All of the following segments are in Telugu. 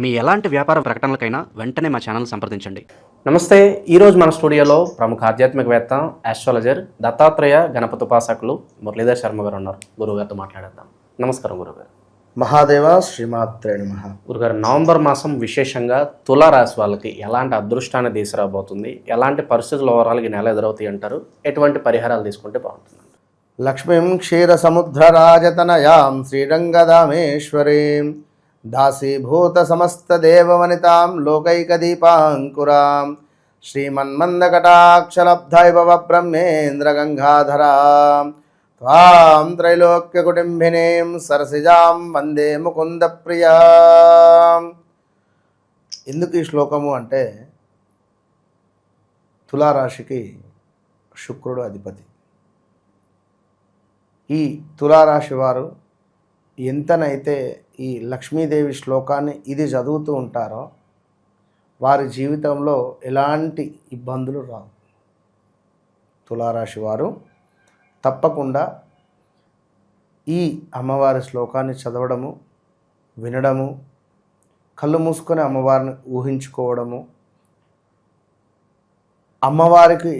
మీ ఎలాంటి వ్యాపార ప్రకటనలకైనా వెంటనే మా ఛానల్ సంప్రదించండి. నమస్తే ఈరోజు మన స్టూడియోలో ప్రముఖ ఆధ్యాత్మికవేత్త ఆస్ట్రాలజర్ దత్తాత్రేయ గణపతి ఉపాసకులు మురళీధర్ శర్మ గారు ఉన్నారు. గురువు గారితో మాట్లాడేద్దాం. నమస్కారం గురుగారు మహాదేవ శ్రీమాత్రే నమ. గురుగారు నవంబర్ మాసం విశేషంగా తులా రాశి వాళ్ళకి ఎలాంటి అదృష్టాన్ని తీసుకురాబోతుంది? ఎలాంటి పరిస్థితుల ఓవరాల్కి నెల ఎదురవుతాయి అంటారు? ఎటువంటి పరిహారాలు తీసుకుంటే బాగుంటుంది? లక్ష్మీం క్షీరసముద్రరాజతనయాం శ్రీరంగదామేశ్వరీం. దాసీభూత సమస్తదేవవనితాం లోకైకదీపాంకురాం. శ్రీమన్మందకటాక్షలబ్ధైభవ బ్రహ్మేంద్రగంగాధరాం త్వాం త్రైలోక్యకుటుంబినీం సరసిజాం వందే ముకుందప్రియాం. ఎందుకు ఈ శ్లోకము అంటే తులారాశికి శుక్రుడు అధిపతి. ఈ తులారాశి వారు ఎంతనైతే ఈ లక్ష్మీదేవి శ్లోకాన్ని ఇది చదువుతూ ఉంటారో వారి జీవితంలో ఎలాంటి ఇబ్బందులు రావు. తులారాశి వారు తప్పకుండా ఈ అమ్మవారి శ్లోకాన్ని చదవడము వినడము కళ్ళు మూసుకొని అమ్మవారిని ఊహించుకోవడము అమ్మవారికి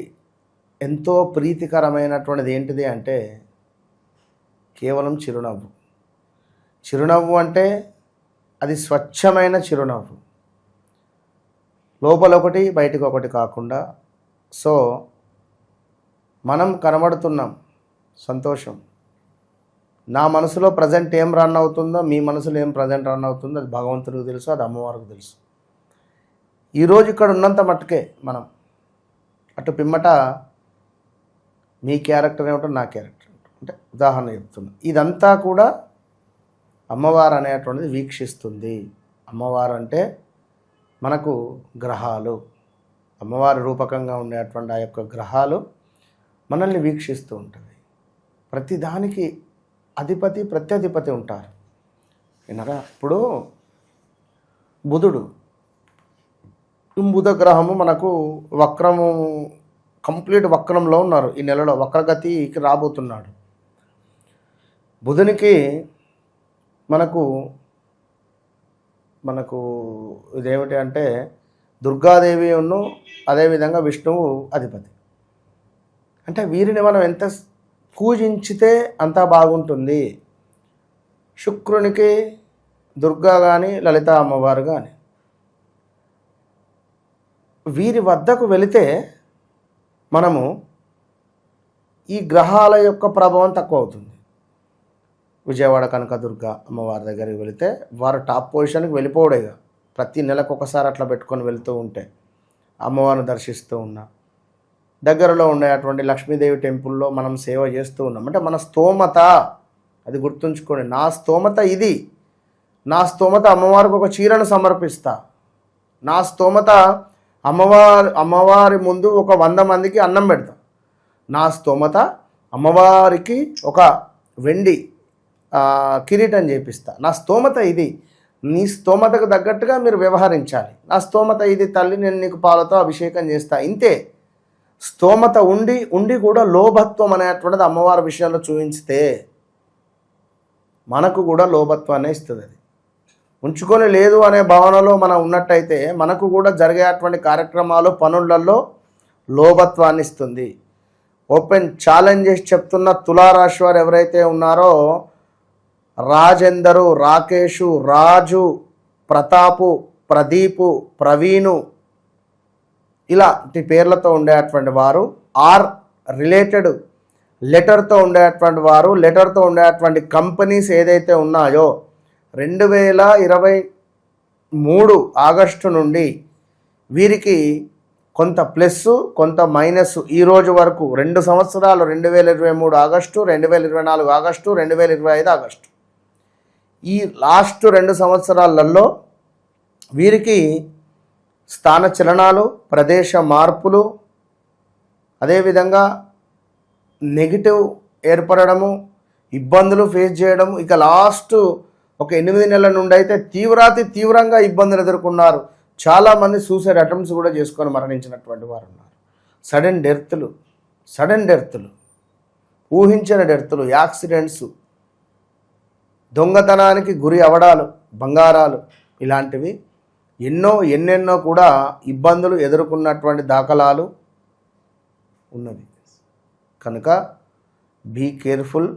ఎంతో ప్రీతికరమైనటువంటిది ఏంటిది అంటే కేవలం చిరునవ్వు. చిరునవ్వు అంటే అది స్వచ్ఛమైన చిరునవ్వు. లోపల ఒకటి బయటకు ఒకటి కాకుండా. సో మనం కనబడుతున్నాం సంతోషం. నా మనసులో ప్రజెంట్ ఏం రన్ అవుతుందో మీ మనసులో ఏం ప్రజెంట్ రన్ అవుతుందో అది భగవంతుడికి తెలుసు అది అమ్మవారికి తెలుసు. ఈరోజు ఇక్కడ ఉన్నంత మట్టుకే మనం. అటు పిమ్మట మీ క్యారెక్టర్ ఏమిటో నా క్యారెక్టర్. అంటే ఉదాహరణ చెప్తున్నా. ఇదంతా కూడా అమ్మవారు అనేటువంటిది వీక్షిస్తుంది. అమ్మవారు అంటే మనకు గ్రహాలు. అమ్మవారి రూపకంగా ఉండేటువంటి ఆ యొక్క గ్రహాలు మనల్ని వీక్షిస్తూ ఉంటుంది. ప్రతిదానికి అధిపతి ప్రత్యధిపతి ఉంటారు. వినరా ఇప్పుడు బుధుడు. బుధ గ్రహము మనకు వక్రము కంప్లీట్ వక్రంలో ఉన్నారు. ఈ నెలలో వక్రగతికి రాబోతున్నాడు. బుధునికి మనకు మనకు ఇదేమిటి అంటే దుర్గాదేవి ఉన్ను అదేవిధంగా విష్ణువు అధిపతి. అంటే వీరిని మనం ఎంత పూజించితే అంత బాగుంటుంది. శుక్రునికి దుర్గా కానీ లలిత అమ్మవారు కానీ వీరి వద్దకు వెళితే మనము ఈ గ్రహాల యొక్క ప్రభావం తక్కువ అవుతుంది. విజయవాడ కనకదుర్గ అమ్మవారి దగ్గరికి వెళితే వారు టాప్ పొజిషన్కి వెళ్ళిపోవడేగా ప్రతి నెలకు ఒకసారి అట్లా పెట్టుకొని వెళ్తూ ఉంటే అమ్మవారిని దర్శిస్తూ ఉన్నా. దగ్గరలో ఉండేటువంటి లక్ష్మీదేవి టెంపుల్లో మనం సేవ చేస్తూ ఉన్నాం. అంటే మన స్తోమత అది గుర్తుంచుకోండి. నా స్తోమత ఇది. నా స్తోమత అమ్మవారికి ఒక చీరను సమర్పిస్తా. నా స్తోమత అమ్మవారి అమ్మవారి ముందు ఒక వంద మందికి అన్నం పెడతా. నా స్తోమత అమ్మవారికి ఒక వెండి కిరీటం చేపిస్తా. నా స్తోమత ఇది. నీ స్తోమతకు తగ్గట్టుగా మీరు వ్యవహరించాలి. నా స్తోమత ఇది తల్లి నేను నీకు పాలతో అభిషేకం చేస్తా. ఇంతే. స్తోమత ఉండి ఉండి కూడా లోభత్వం అనేటువంటిది అమ్మవారి విషయంలో చూపించితే మనకు కూడా లోభత్వాన్ని ఇస్తుంది అది. ఉంచుకొని లేదు అనే భావనలో మనం ఉన్నట్టయితే మనకు కూడా జరిగేటువంటి కార్యక్రమాలు పనులలో లోభత్వాన్ని ఇస్తుంది. ఓపెన్ ఛాలెంజ్ చేసి చెప్తున్న తులారాశి వారు ఎవరైతే ఉన్నారో రాజేందరు రాకేషు రాజు ప్రతాపు ప్రదీపు ప్రవీణు ఇలాంటి పేర్లతో ఉండేటువంటి వారు. ఆర్ రిలేటెడ్ లెటర్తో ఉండేటువంటి వారు. లెటర్తో ఉండేటువంటి కంపెనీస్ ఏదైతే ఉన్నాయో రెండు వేల ఇరవై మూడు ఆగస్టు నుండి వీరికి కొంత ప్లస్ కొంత మైనస్ ఈ రోజు వరకు రెండు సంవత్సరాలు రెండు వేల ఇరవై మూడు ఆగస్టు రెండు వేల ఇరవై నాలుగు ఆగస్టు రెండు వేల ఇరవై ఐదు ఆగస్టు. ఈ లాస్ట్ రెండు సంవత్సరాలలో వీరికి స్థాన చలనాలు ప్రదేశ మార్పులు అదేవిధంగా నెగిటివ్ ఏర్పడము ఇబ్బందులు ఫేస్ చేయడం ఇక లాస్ట్ ఒక ఎనిమిది నెలల నుండి అయితే తీవ్రాతి తీవ్రంగా ఇబ్బందులు ఎదుర్కొన్నారు. చాలామంది సూసైడ్ అటెంప్ట్స్ కూడా చేసుకొని మరణించినటువంటి వారు ఉన్నారు సడన్ డెత్లు సడన్ డెత్లు ఊహించిన డెత్లు యాక్సిడెంట్స్ దొంగతనానికి గురి అవడాలు బంగారాలు ఇలాంటివి ఎన్నో ఎన్నెన్నో కూడా ఇబ్బందులు ఎదుర్కొన్నటువంటి దాఖలాలు ఉన్నవి. కనుక బీ కేర్ఫుల్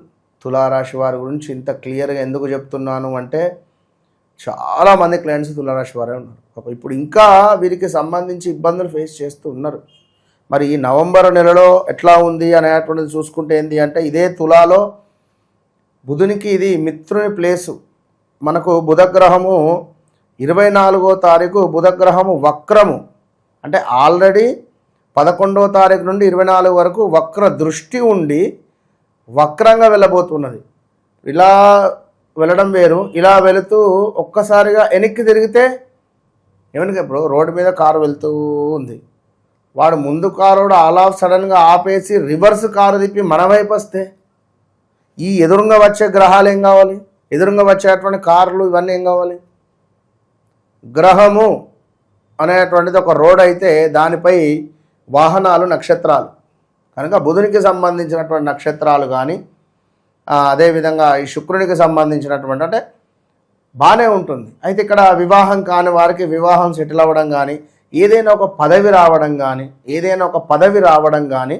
తులారాశి వారి గురించి ఇంత క్లియర్గా ఎందుకు చెప్తున్నాను అంటే చాలామంది క్లయింట్స్ తులారాశి వారే ఉన్నారు. ఇప్పుడు ఇంకా వీరికి సంబంధించి ఇబ్బందులు ఫేస్ చేస్తూ ఉన్నారు. మరి ఈ నవంబర్ నెలలో ఎట్లా ఉంది అనేటువంటిది చూసుకుంటే ఏంటి అంటే ఇదే తులాలో బుధునికి ఇది మిత్రుని ప్లేసు. మనకు బుధగ్రహము ఇరవై నాలుగో తారీఖు బుధగ్రహము వక్రము. అంటే ఆల్రెడీ పదకొండవ తారీఖు నుండి ఇరవై నాలుగు వరకు వక్ర దృష్టి ఉండి వక్రంగా వెళ్ళబోతున్నది. ఇలా వెళ్ళడం వేరు. ఇలా వెళుతూ ఒక్కసారిగా వెనక్కి తిరిగితే ఏమనుక ఇప్పుడు రోడ్డు మీద కారు వెళ్తూ ఉంది. వాడు ముందు కారు ఆల్ ఆఫ్ సడన్గా ఆపేసి రివర్స్ కారు తిప్పి మన వైపు వస్తే ఈ ఎదురుగా వచ్చే గ్రహాలు ఏం కావాలి? ఎదురుగా వచ్చేటువంటి కార్లు ఇవన్నీ ఏం కావాలి? గ్రహము అనేటువంటిది ఒక రోడ్ అయితే దానిపై వాహనాలు నక్షత్రాలు. కనుక బుధునికి సంబంధించినటువంటి నక్షత్రాలు కానీ అదేవిధంగా ఈ శుక్రునికి సంబంధించినటువంటి అంటే బాగానే ఉంటుంది. అయితే ఇక్కడ వివాహం కాని వారికి వివాహం సెటిల్ అవ్వడం కానీ ఏదైనా ఒక పదవి రావడం కానీ ఏదైనా ఒక పదవి రావడం కానీ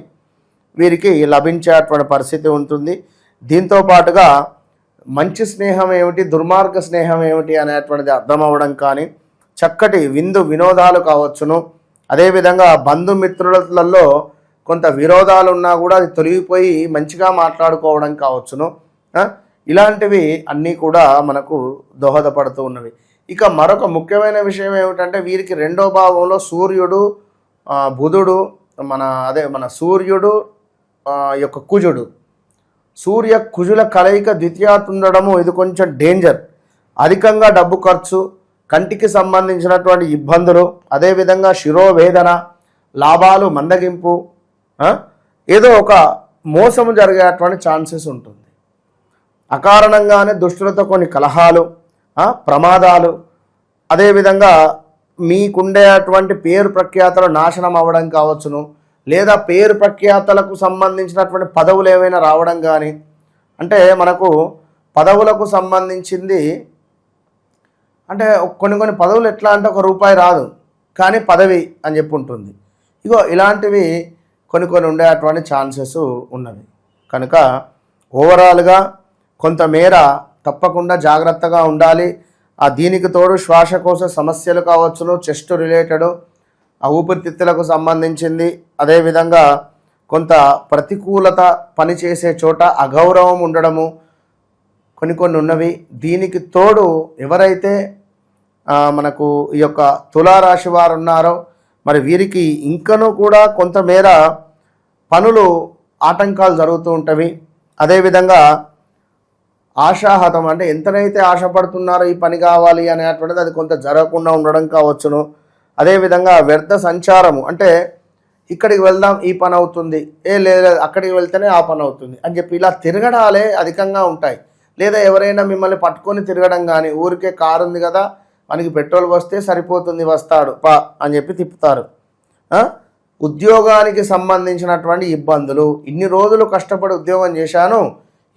వీరికి లభించేటువంటి పరిస్థితి ఉంటుంది. దీంతో పాటుగా మంచి స్నేహం ఏమిటి దుర్మార్గ స్నేహం ఏమిటి అనేటువంటిది అర్థమవ్వడం కానీ చక్కటి విందు వినోదాలు కావచ్చును. అదేవిధంగా బంధుమిత్రులలో కొంత విరోధాలు ఉన్నా కూడా అది తొలగిపోయి మంచిగా మాట్లాడుకోవడం కావచ్చును. ఇలాంటివి అన్నీ కూడా మనకు దోహదపడుతూ ఉన్నవి. ఇక మరొక ముఖ్యమైన విషయం ఏమిటంటే వీరికి రెండో భావంలో సూర్యుడు బుధుడు మన అదే మన సూర్యుడు యొక్క కుజుడు. సూర్య కుజుల కలయిక ద్వితీయాతుండడము ఇది కొంచెం డేంజర్ అధికంగా డబ్బు ఖర్చు కంటికి సంబంధించినటువంటి ఇబ్బందులు అదేవిధంగా శిరోవేదన లాభాలు మందగింపు ఏదో ఒక మోసము జరిగేటువంటి ఛాన్సెస్ ఉంటుంది. అకారణంగానే దుష్టులతో కొన్ని కలహాలు ప్రమాదాలు అదేవిధంగా మీకుండేటువంటి పేరు ప్రఖ్యాతలు నాశనం అవ్వడం కావచ్చును. లేదా పేరు ప్రఖ్యాతలకు సంబంధించినటువంటి పదవులు ఏమైనా రావడం కానీ అంటే మనకు పదవులకు సంబంధించింది అంటే కొన్ని కొన్ని పదవులు ఎట్లా అంటే ఒక రూపాయి రాదు కానీ పదవి అని చెప్పి ఉంటుంది. ఇగో ఇలాంటివి కొన్ని కొన్ని ఉండేటువంటి ఛాన్సెస్ ఉన్నవి. కనుక ఓవరాల్గా కొంతమేర తప్పకుండా జాగ్రత్తగా ఉండాలి. ఆ దీనికి తోడు శ్వాసకోశ సమస్యలు కావచ్చును చెస్ట్ రిలేటెడ్ ఆ ఊపిరితిత్తులకు సంబంధించింది. అదేవిధంగా కొంత ప్రతికూలత పనిచేసే చోట అగౌరవం ఉండడము కొన్ని కొన్ని ఉన్నవి. దీనికి తోడు ఎవరైతే మనకు ఈ యొక్క తులారాశి వారు ఉన్నారో మరి వీరికి ఇంకనూ కూడా కొంతమేర పనులు ఆటంకాలు జరుగుతూ ఉంటవి. అదేవిధంగా ఆశాహతం అంటే ఎంతనైతే ఆశపడుతున్నారో ఈ పని కావాలి అనేటువంటిది అది కొంత జరగకుండా ఉండడం కావచ్చును. అదేవిధంగా వ్యర్థ సంచారము. అంటే ఇక్కడికి వెళ్దాం ఈ పని అవుతుంది. ఏ లేదు అక్కడికి వెళ్తేనే ఆ పని అవుతుంది అని చెప్పి ఇలా తిరగడాలే అధికంగా ఉంటాయి. లేదా ఎవరైనా మిమ్మల్ని పట్టుకొని తిరగడం కానీ ఊరికే కారు ఉంది కదా మనకి పెట్రోల్ వస్తే సరిపోతుంది వస్తాడు పా అని చెప్పి తిప్పుతారు. ఉద్యోగానికి సంబంధించినటువంటి ఇబ్బందులు. ఇన్ని రోజులు కష్టపడి ఉద్యోగం చేశాను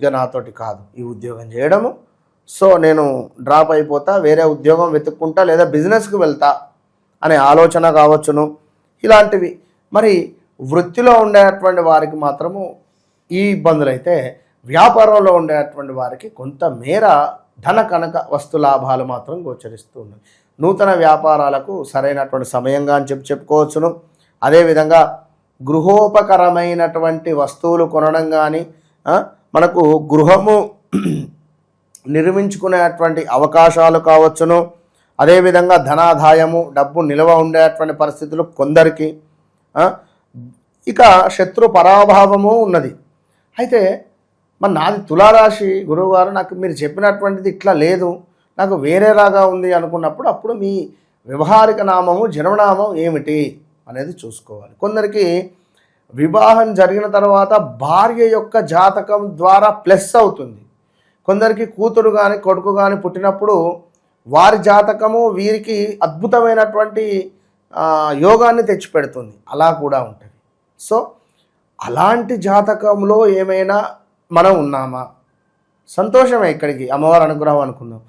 ఇక నాతోటి కాదు. ఈ ఉద్యోగం చేయడము. సో నేను డ్రాప్ అయిపోతా వేరే ఉద్యోగం వెతుక్కుంటా లేదా బిజినెస్కి వెళ్తా. అనే ఆలోచన కావచ్చును. ఇలాంటివి. మరి వృత్తిలో ఉండేటువంటి వారికి మాత్రము ఈ ఇబ్బందులు అయితే వ్యాపారంలో ఉండేటువంటి వారికి కొంత మేర ధన కనక వస్తు లాభాలు మాత్రం గోచరిస్తూ ఉన్నాయి. నూతన వ్యాపారాలకు సరైనటువంటి సమయంగా అని చెప్పి చెప్పుకోవచ్చును. అదేవిధంగా గృహోపకరమైనటువంటి వస్తువులు కొనడం కానీ మనకు గృహము నిర్మించుకునేటువంటి అవకాశాలు కావచ్చును. అదేవిధంగా ధనాదాయము డబ్బు నిల్వ ఉండేటువంటి పరిస్థితులు కొందరికి ఇక శత్రు పరాభావము ఉన్నది. అయితే మరి నాది తులారాశి గురువుగారు నాకు మీరు చెప్పినటువంటిది ఇట్లా లేదు. నాకు వేరేలాగా ఉంది అనుకున్నప్పుడు అప్పుడు మీ వ్యవహారిక నామము జన్మనామం ఏమిటి అనేది చూసుకోవాలి. కొందరికి వివాహం జరిగిన తర్వాత భార్య యొక్క జాతకం ద్వారా ప్లస్ అవుతుంది. కొందరికి కూతురు కానీ కొడుకు కానీ పుట్టినప్పుడు వారి జాతకము వీరికి అద్భుతమైనటువంటి యోగాన్ని తెచ్చిపెడుతుంది. అలా కూడా ఉంటుంది. సో అలాంటి జాతకంలో ఏమైనా మనం ఉన్నామా? సంతోషమే ఇక్కడికి. అమ్మవారి అనుగ్రహం అనుకుందాం.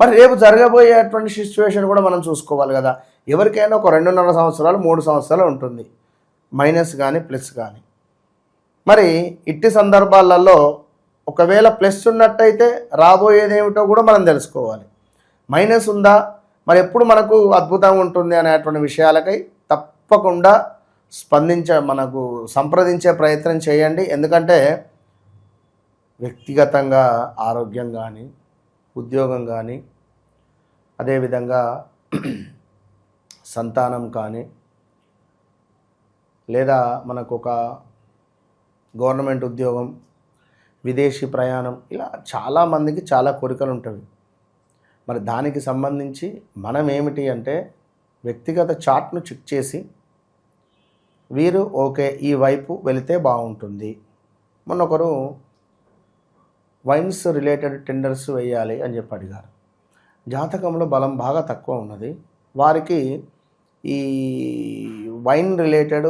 మరి రేపు జరగబోయేటువంటి సిచ్యువేషన్ కూడా మనం చూసుకోవాలి కదా. ఎవరికైనా ఒక రెండున్నర సంవత్సరాలు మూడు సంవత్సరాలు ఉంటుంది. మైనస్ కానీ ప్లస్ కానీ మరి ఇట్టి సందర్భాలలో ఒకవేళ ప్లస్ ఉన్నట్టయితే రాబోయేది ఏమిటో కూడా మనం తెలుసుకోవాలి. మైనస్ ఉందా? మరి ఎప్పుడు మనకు అద్భుతంగా ఉంటుంది అనేటువంటి విషయాలకై తప్పకుండా స్పందించ మనకు సంప్రదించే ప్రయత్నం చేయండి. ఎందుకంటే వ్యక్తిగతంగా ఆరోగ్యం కానీ ఉద్యోగం కానీ అదేవిధంగా సంతానం కానీ లేదా మనకు ఒక గవర్నమెంట్ ఉద్యోగం విదేశీ ప్రయాణం ఇలా చాలామందికి చాలా కోరికలు ఉంటాయి మరి దానికి సంబంధించి మనం ఏమిటి అంటే వ్యక్తిగత చార్ట్ను చెక్ చేసి వీరు ఓకే ఈ వైపు వెళితే బాగుంటుంది. మొన్నొకరు వైన్స్ రిలేటెడ్ టెండర్స్ వేయాలి అని చెప్పి అడిగారు. జాతకంలో బలం బాగా తక్కువ ఉన్నది. వారికి ఈ వైన్ రిలేటెడ్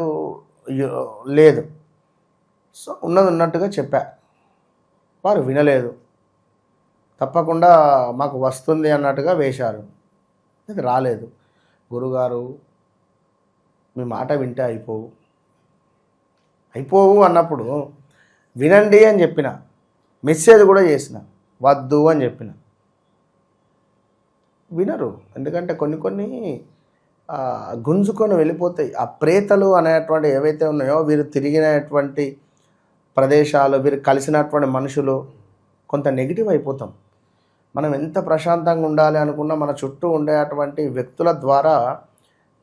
లేదు. సో ఉన్నది ఉన్నట్టుగా చెప్పా. వారు వినలేదు. తప్పకుండా మాకు వస్తుంది అన్నట్టుగా వేశారు. అది రాలేదు. గురుగారు మీ మాట వింటే అయిపోవు. అయిపోవు అన్నప్పుడు వినండి అని చెప్పిన. మెసేజ్ కూడా చేసిన. వద్దు అని చెప్పిన. వినరు. ఎందుకంటే కొన్ని కొన్ని గుంజుకొని వెళ్ళిపోతాయి. ఆ ప్రేతలు అనేటువంటి ఏవైతే ఉన్నాయో వీరు తిరిగినటువంటి ప్రదేశాలు వీరు కలిసినటువంటి మనుషులు కొంత నెగిటివ్ అయిపోతాం. మనం ఎంత ప్రశాంతంగా ఉండాలి అనుకున్నా మన చుట్టూ ఉండేటువంటి వ్యక్తుల ద్వారా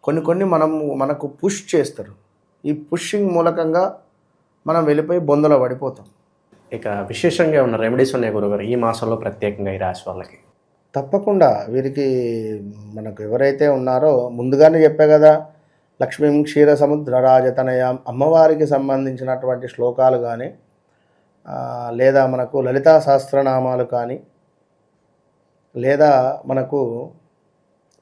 కొన్ని కొన్ని మనం మనకు పుష్ చేస్తారు. ఈ పుషింగ్ మూలకంగా మనం వెళ్ళిపోయి బొందలో పడిపోతాం. ఇక విశేషంగా ఉన్న రెమెడీస్ ఉన్నాయి గురుగారు. ఈ మాసంలో ప్రత్యేకంగా ఈ రాశి వాళ్ళకి. తప్పకుండా వీరికి మనకు ఎవరైతే ఉన్నారో ముందుగానే చెప్పా కదా లక్ష్మీ క్షీర సముద్ర రాజతనయ అమ్మవారికి సంబంధించినటువంటి శ్లోకాలు కానీ లేదా మనకు లలితా సహస్రనామాలు కానీ లేదా మనకు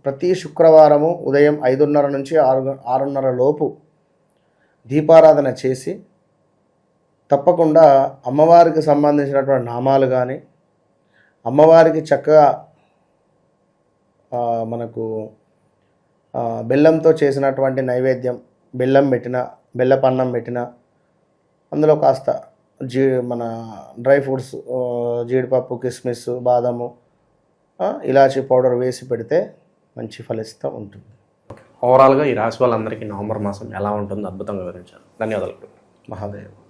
ప్రతి శుక్రవారము ఉదయం ఐదున్నర నుంచి ఆరు ఆరున్నర లోపు దీపారాధన చేసి తప్పకుండా అమ్మవారికి సంబంధించినటువంటి నామాలు కానీ అమ్మవారికి చక్కగా మనకు బెల్లంతో చేసినటువంటి నైవేద్యం బెల్లం పెట్టిన బెల్లపన్నం పెట్టిన అందులో కాస్త జీ మన డ్రై ఫ్రూట్స్ జీడిపప్పు కిస్మిస్ బాదము ఇలాచీ పౌడర్ వేసి పెడితే మంచి ఫలితం ఉంటుంది. ఓవరాల్గా ఈ రాశి వాళ్ళందరికీ నవంబర్ మాసం ఎలా ఉంటుందో అద్భుతంగా వివరించారు. ధన్యవాదాలు. మహాదేవ్.